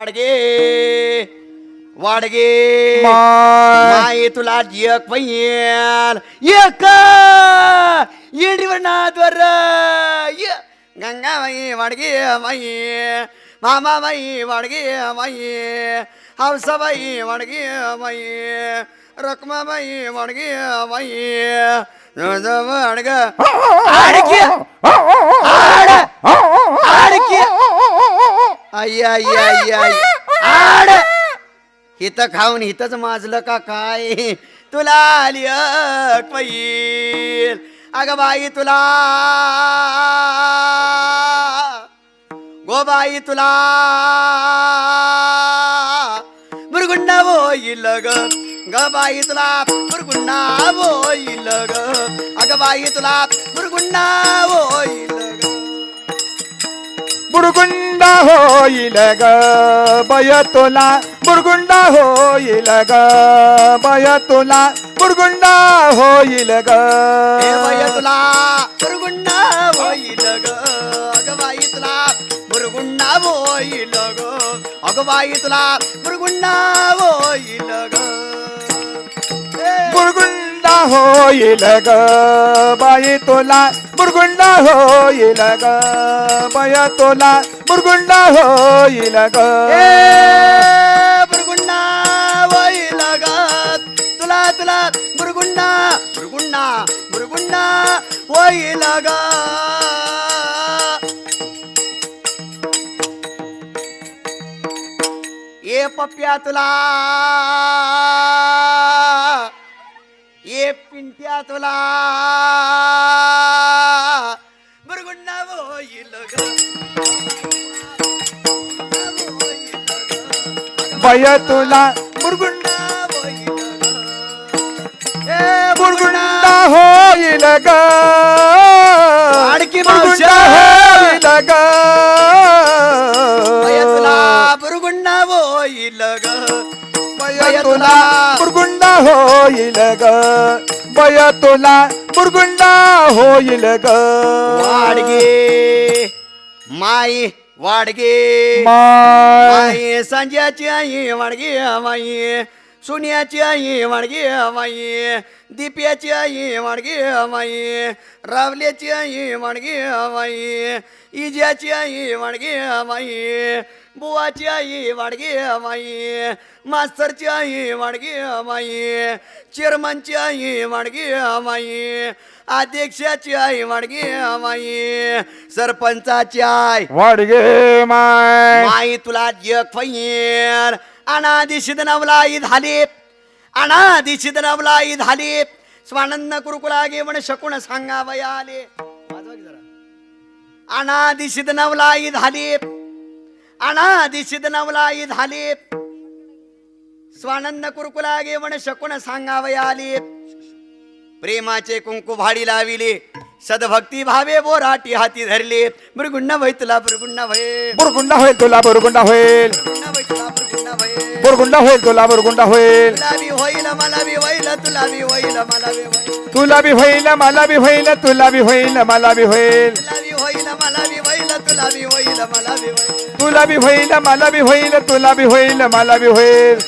वाडगे वाडगे माय तुला एक पैल एक येडीवरनाथवर गंगा माई वाडगे माई मामा माई वाडगे माई हौसा माई वाडगे माई रकमा माई वाडगे माई वाडग आई आई आई आई. आड! हिथं खाऊन हिथंच माजलं का काय? तुला आली अक अग बाई तुला. गोबाई तुला. मुरगुंडा होईल ग. ग बाई तुला मुरगुंडा होईल ग. अग बाई तुला मुरगुंडा होईल बुरगुंडा होईल ग बय तुला बुरगुंडा होईल ग बय तुला बुरगुंडा होईल ग ए बाई तुला बुरगुंडा होईल ग अगं बाई तुला बुरगुंडा होईल ग अगं बाई तुला बुरगुंडा होईल ग बुरगुंडा होईल ग बाई तुला मुरगुंडा हो येला ग बया तोला मुरगुंडा हो येला ग मुरगुंडा हो येला ग तुला तुला मुरगुंडा मुरगुंडा मुरगुंडा हो येला ग ये पप्प्या तुला ये पिंट्या तुला बय तुला. बुरगुंडा बुरगुंडा होईल ग. आणखी बुरगुंडा. होईल ग. बुरगुंडा होईल ग. बय तुला बुरगुंडा होईल ग. बय तुला बुरगुंडा होईल ग. वाडगे माई वाडगे माय माई सांज्याची आई वाडगे माई सोन्याची आई वाडगे माई दिप्याची आई वाडगे माई रावल्याची आई वाडगे माई इजाची आई वाडगे माई बुवाची आई वाडगे माई मास्तरची आई वाडगे माई चेअरमनची आई वाडगे माई अध्यक्षाची आई वाडगे माई सरपंचाची आई. वाडगे माय. माई तुला जग फैर. अनादिशित नवलाई झाली अनादिशित नवलाई झाली स्वानंद कुरुकुला गेवण शकून सांगावया आले अनादिशित नवलाई झाली अनादिशित नवलाई झाली स्वानंद कुरुकुला गेवण शकून सांगावया आले प्रेमाचे कुंकू भाडी लाविले। सदभक्ती भावे बोराटी हाती धरले मृगुंड भय तुला मृगुंड भय बुरगुंडा होईल तुला बुरगुंडा होईल तुला बुरगुंडा होईल तुला बुरगुंडा होईल तुला बी होईल मला बी होईल तुला बी होईल मला बी होईल तुला बी होईल मला बी होईल तुला बी होईल मला बी होईल तुला बी होईल मला बी होईल तुला बी होईल मला बी होईल तुला बी होईल मला बी होईल तुला बी होईल मला बी होईल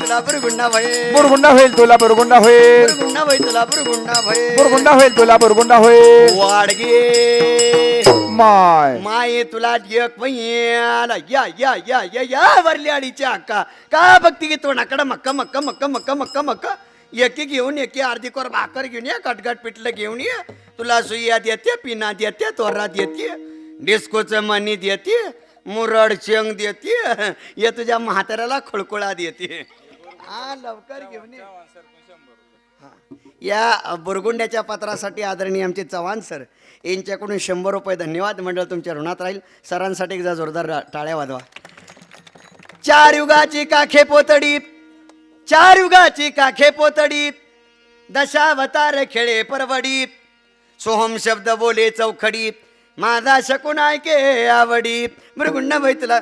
तुला बुरगुंडा भय बुरगुंडा होईल तुला बुरगुंडा होईल बुरगुंडा भय तुला बुरगुंडा भय बुरगुंडा होईल तुला बुरगुंडा होईल वाडगे. माय. माये तुला जग पहिला या या या या या वरली अडीच्या अक्का का बघती की तोंडाकडं मक्का मक्का मक्का मक्का मक्का मक्का एकी घेऊन एकी अर्धी कोर भाकर घेऊन ये कटकट पिठलं घेऊन ये. तुला सुयात येते पिनात येते तोरात येते डिस्कोचं मनी देते मुरड शेंग देते ये तुझ्या म्हाताऱ्याला खुळकुळा देते. हा लवकर घेऊन ये. हा. या बुरगुंड्याच्या पत्रासाठी आदरणीय आमचे चव्हाण सर यांच्याकडून शंभर रुपये धन्यवाद. मंडळ तुमच्या ऋणात राहील. सरांसाठी एकदा जोरदार टाळ्या वाजवा. चार युगाची काखे पोतडी चार युगाची काखे पोतडी दशावतार खेळे परवडी. सोहम शब्द बोले चौखडी माझा शकून ऐके आवडी. मृगुंड बैतला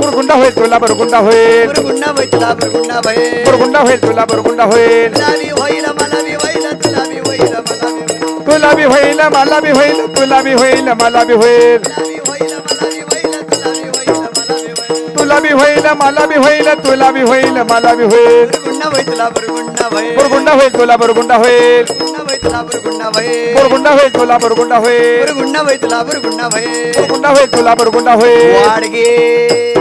बुरगुंडा होईल तुला बुरगुंडा होईल. बुरगुंडा होईल तुला बुरगुंडा होईल. तुला बी होईल तुला बी होईल. तुला बी होईल मला बी होईल तुला बी होईल मला तुला बी होईल मला बी होईल तुला बी होईल मला बी होईल. बी होईल मला बी होईल तुला बी होईल मला बी होईल तुला बुरगुंडा होईल तुला बुरगुंडा होईल. बुरगुंडा भाई तुला बुरगुंडा भाई बुरगुंडा होईल तुला बुरगुंडा होईल. बुरगुंडा होईल तुला बुरगुंडा होईल. वाडगे?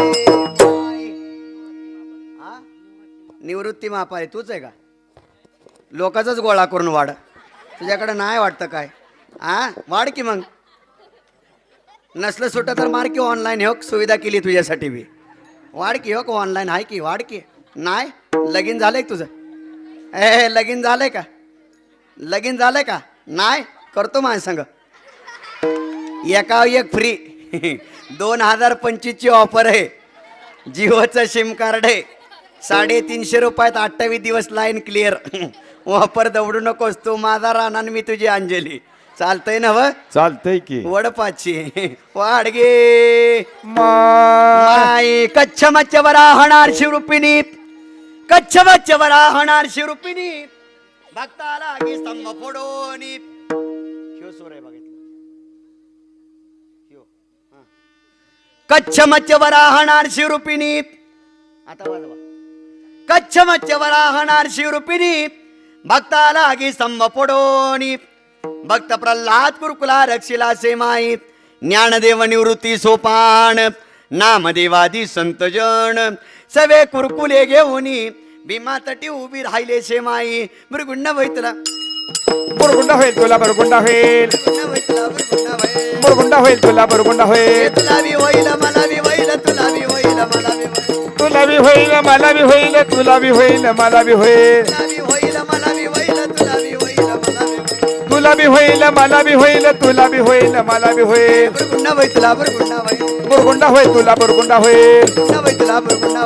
निवृत्ती मापारी तूच आहे का? लोकांचाच गोळा करून वाढ. तुझ्याकडे नाही वाटतं काय? हा वाढ की मग. नसलं सुटं तर मार की ऑनलाईन हो सुविधा केली तुझ्यासाठी बी वाढ हो की हो ऑनलाईन आहे की वाढ की नाही? लगीन झालंय तुझं? ए लगीन झालंय का? लगीन झालंय का? नाही? करतो माझ्या संग. एका एक फ्री दोन हजार पंचवीसची ऑफर आहे. जिओचं सिम कार्ड आहे. साडेतीनशे रुपयात अठ्ठावीस दिवस लाईन क्लिअर वापर दवडू नकोस. तू माझा राहणार मी तुझी अंजली. चालतंय ना व? चालतंय की. वडपाची. वाडगे. कच्छ मच्छवर राहणार शिवरूपिणी कच्छ मच्छवर राहणार शिवरूपिणी भक्ताला गी स्तंभ फोडून. ह्यो सोर आहे बघितलं. हा. कच्छ मच्छवर राहणार शिवरूपिणी आता वाजवा. कच्छ मच्छवर राहणार शिवरूपिणी भक्ताला गी स्तंभ फोडोनी. भक्त प्रल्हाद कुरकुला रक्षिला सेमाई ज्ञानदेव निवृत्ती सोपान नामदेवादी संतजन सवे कुरकुले घेऊनी भीमा तटी उभी राहिले शेमाई मृगुंड वैतला. बुरगुंडा होईल तुला बुरगुंडा होईल. बुरगुंडा होईल तुला बुरगुंडा होईल. तुला बी होईल मला बी होईल तुला बी होईल मला बी होईल. तुला बी होईल मला बी होईल तुला बी होईल मला बी होईल तुला बी होईल मला बी होईल तुला बी होईल मला बी होईल बुरगुंडा बुरगुंडा बुरगुंडा होईल तुला बुरगुंडा होईल बुरगुंडा बुरगुंडा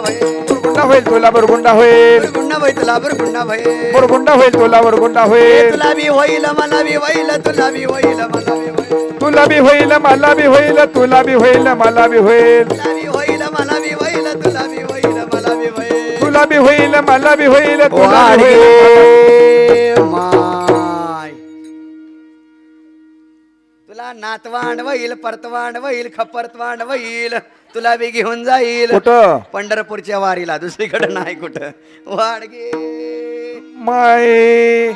बुरगुंडा होईल तुला बुरगुंडा होईल बुरगुंडा वैतला बुरगुंडा बुरगुंडा होईल तुला बुरगुंडा होईल तुला बी होईल मला बी होईल तुला बी होईल मला बी होईल तुला बी होईल मला बी होईल तुला बी होईल मला बी होईल तुला बी होईल मला बी होईल तुला बी होईल मला बी होईल तुला बी होईल मला बी होईल तुला बी होईल नातवांड वईल परतवांड वईल खपरतवांड वईल तुला बी घेऊन जाईल. कुठं? पंढरपूरच्या वारीला दुसरीकडे नाही कुठं. वाडगे माय.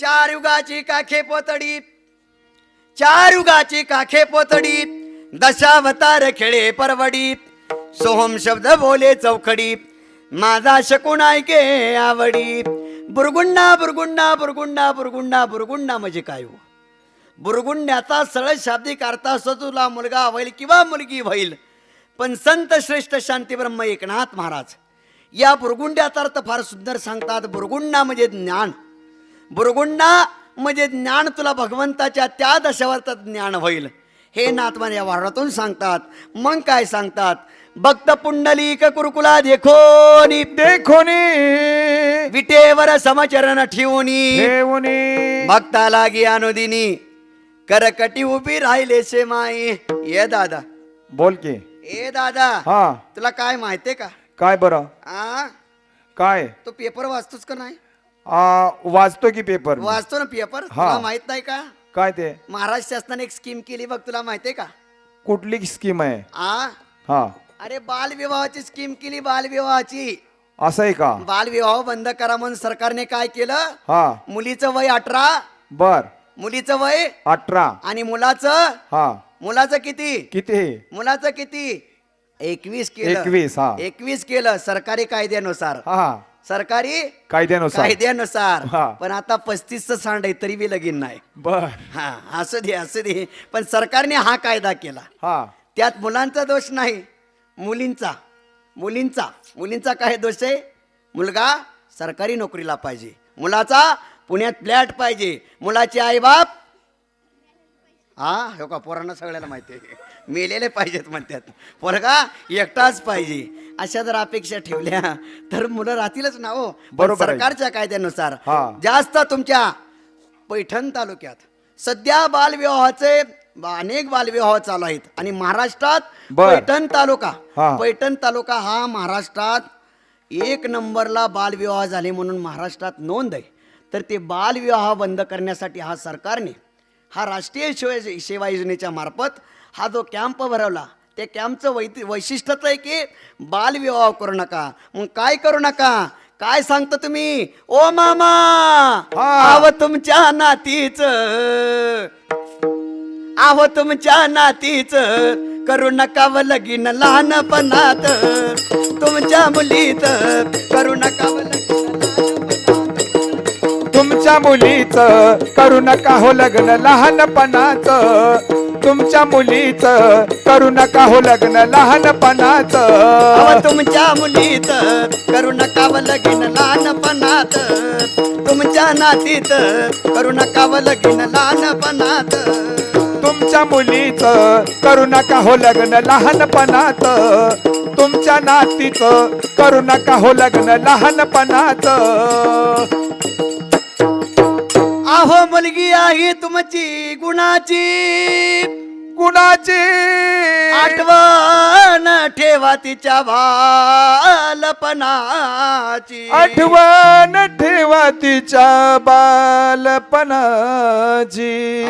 चार युगाची काखे पोतडी. चार युगाची काखे पोतडी. दशावतार खेळे परवडी. सोहम शब्द बोले चौखडी. माझा शकून ऐके आवडी. बुरगुंडा बुरगुंडा बुरगुंडा बुरगुंडा बुरगुंडा म्हणजे काय हो? बुरगुंड्याचा सरळ शाब्दिक अर्थ असतो तुला मुलगा होईल किंवा मुलगी होईल. पण संत श्रेष्ठ शांतीब्रह्म एकनाथ महाराज या बुरगुंड्याचा अर्थ फार सुंदर सांगतात. बुरगुंडा म्हणजे ज्ञान. बुरगुंडा म्हणजे ज्ञान तुला भगवंताच्या त्या दशावर्तात ज्ञान होईल. हे नाथमान या वारातून सांगतात. मग काय सांगतात? भक्त पुंडलिक कुरकुला देखोनी. देखोनी. विटेवर समचरण ठेवूनी. ठेवूनी. भक्ता लागी अनुदिनी. करकटी उभी राहिले शे माई. ये दादा. बोल की. ए दादा. हा. तुला काय माहितीये का? काय बरं? आ? काय? तू पेपर वाचतोस का नाही? आ, वाचतो की पेपर मी. वाचतो ना पेपर? हा. तुला माहीत नाही का? काय ते? महाराष्ट्र शासनाने एक स्कीम केली बघ तुला माहितीये का? कुठली स्कीम आहे? आ? हा. अरे बालविवाहाची स्कीम केली बालविवाहाची. असं आहे का? बालविवाह बंद करा म्हणून सरकारने काय केलं? हा. मुलीचं वय अठरा. बर. मुलीचं वय? अठरा. आणि मुलाचं? हा. मुलाचं किती? किती? मुलाचं किती? एकवीस केलं. एकवीस, हा. एकवीस केलं. सरकारी कायद्यानुसार. हा. सरकारी कायद्यानुसार. कायद्यानुसार. हा. पण आता पस्तीसचं सांड आहे तरी बी लगीन नाही. बर. हा असू दे असू दे. पण सरकारने हा कायदा केला. हा. त्यात मुलांचा दोष नाही मुलींचा. मुलींचा. मुलींचा काय दोष आहे? मुलगा सरकारी नोकरीला पाहिजे. मुलाचा पुण्यात फ्लॅट पाहिजे. मुलाचे आईबाप? हा? हो का पोरांना सगळ्याला माहिती आहे. मेलेले पाहिजेत म्हणतात. पोरगा एकटाच पाहिजे. अशा जर अपेक्षा ठेवल्या तर मुलं राहतीलच ना हो. बरोबर आहे. सरकारच्या कायद्यानुसार हा. जास्त तुमच्या पैठण तालुक्यात सध्या बालविवाहाचे अनेक बालविवाह चालू आहेत. आणि महाराष्ट्रात बर. पैठण तालुका हा. पैठण तालुका हा महाराष्ट्रात एक नंबरला बालविवाह झाले म्हणून महाराष्ट्रात नोंद आहे. तर ते बालविवाह बंद करण्यासाठी हा सरकारने हा राष्ट्रीय सेवा सेवा योजनेच्या मार्फत हा जो कॅम्प भरवला त्या कॅम्पचं वै वैशिष्ट्यच आहे की बालविवाह करू नका. मग काय करू नका? काय सांगता तुम्ही? ओ मामा. आव तुमच्या नातीच. आव तुमच्या नातीच. करू नका व लगीन लहानपणात. तुमच्या मुलीत करू नका व लगीन. तुमच्या मुलीचं करू नका हो लग्न लहानपणाच. तुमच्या मुलीचं करू नका हो लग्न लहानपणाच. तुमच्या मुलीत करू नका व लगीन लहानपणात तुमच्या नातीत करू नका व लगीन लहानपणात तुमच्या मुलीचं करू नका हो लग्न लहानपणात तुमच्या नातीचं करू नका हो लग्न लहानपणात आहो मुलगी आहे तुमची गुणाची. कुणाची? आठवण ठेवा तिच्या बालपणाची. आठवण ठेवा तिच्या बालपणाची.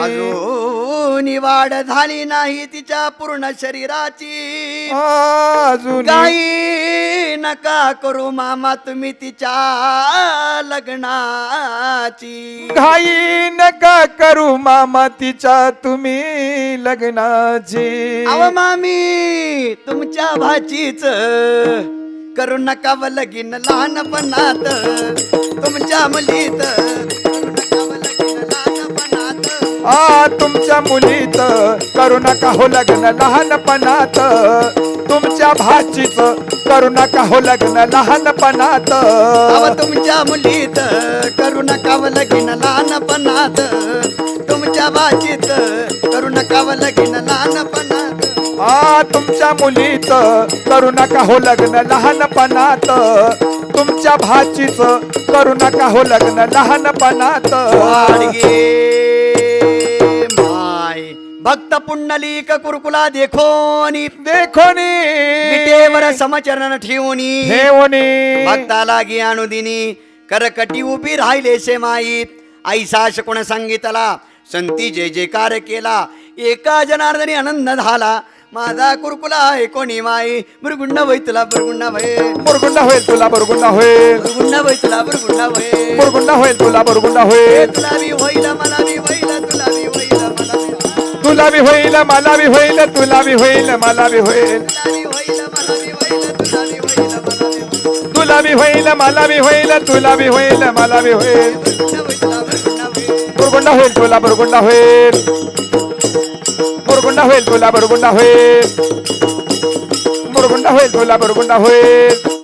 अजून वाढ झाली नाही तिच्या पूर्ण शरीराची. अजून. काही नका करू मामा तुम्ही तिच्या लग्नाची. घाई नका करू मामा तिच्या तुम्ही लग्नाची अव मामी तुमच्या भाचीच करू नका व लगीन लहानपणात. तुमच्या मुलीत करू नका व लगीन लहानपणात. आ तुमच्या मुलीत करू नका हो लग्न लहानपणात. तुमच्या भाचीच करू नका हो लग्न लहानपणात. अव तुमच्या मुलीत करू नका व लगीन लहानपणात. भाचीत करू नका व लगीन लहानपणात. आ तुमच्या मुलीत करू नका हो लग्न लहानपणात. तुमच्या भाचीच करू नका हो लग्न लहानपणात. वाडगे माय. भक्त पुंडलिक कुरकुला देखोनी. देखोनी. विटेवर समचरण ठेवूनी. हे ओनी भक्ताला गी अनुदिनी करकटी उभी राहिले से माई. ऐसा कोण संगीताला संती जय जयकार केला एका जनार्दनी आनंद झाला माझा कुरकुला आहे कोणी माई बुरगुंड वै तुला बुरगुंड भय बुरगुंडा होईल तुला बुरगुंडा होईल बुरगुंड वै तुला बुरगुंड भय बुरगुंडा होईल तुला बुरगुंडा होईल तुला बी होईल मला बी होईल तुला बी होईल मला बी. तुला बी होईल मला बी होईल तुला बी होईल मला बी होईल तुला बी होईल मला बी होईल तुला बी होईल मला बी होईल बुरगुंडा होईल तुला बुरगुंडा होईल. बुरगुंडा होईल तुला बुरगुंडा होईल. बुरगुंडा होईल तुला बुरगुंडा होईल.